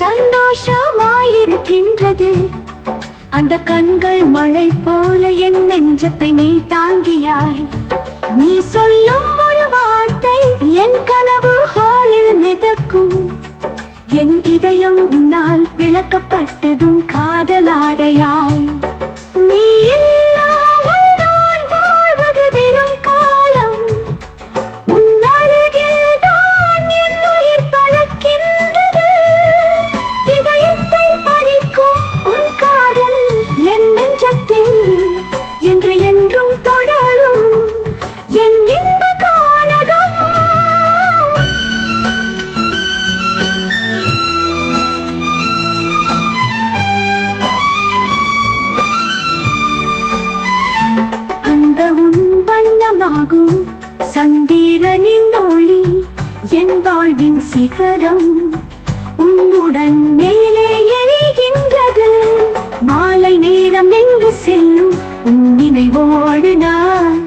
சந்தோஷமாயிருக்கின்றது. அந்த கண்கள் மழை போல என் நெஞ்சத்தை நீ தாங்கியாய். நீ சொல்லும் ஒரு வார்த்தை என் கனவு ஹாலில் மிதக்கும். என் இதயம் உன்னால் விளக்கப்பட்டதும் காதலாடையாய் சந்திரனின் ஒளி என் வாழ்வின் சிகரம். உன்னுடன் மேலே எரிகின்றது. மாலை நேரம் எங்கு செல்லும் உன் நினைவோடு நான்.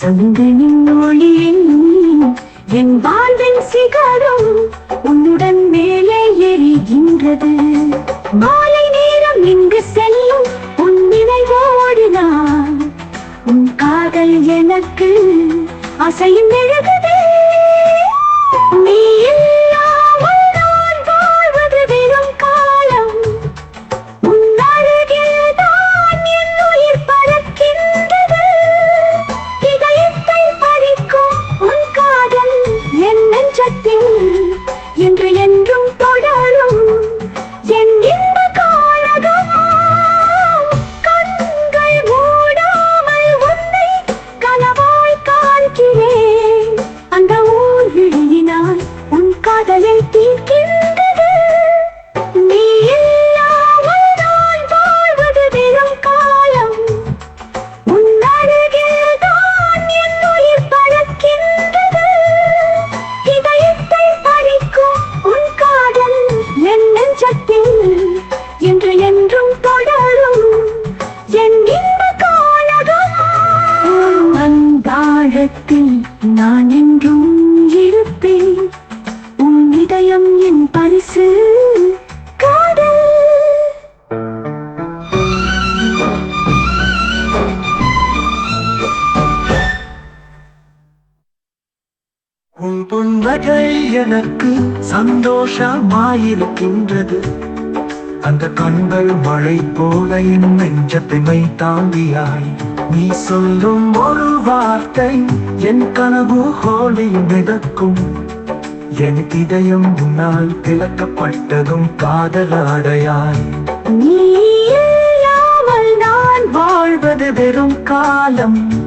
சங்கனின் ஒளியின் என் வாழ்வின் சிகரம் உன்னுடன் மேலே எரிகின்றது. மாலை நேரம் இங்கு செல்லும் உன் நினைவோடு நான். உன் காதல் எனக்கு அசையும் எழுகுதே. நீ உள்ளத்தில் நான் என்றும் இருப்பேன். உன் இதயம் என் பரிசு உன் புன்னகை எனக்கு சந்தோஷமாயிருக்கின்றது. அந்த கண்கள் மழை போல என் நெஞ்சத்தை தாங்கியாய். நீ சொல்லும் ஒரு வார்த்தை என் கனவு ஹோலி மிதக்கும். என் இதயம் உன்னால் திறக்கப்பட்டதும் காதலாடையாய். நீ நான் வாழ்வது வெறும் காலம்.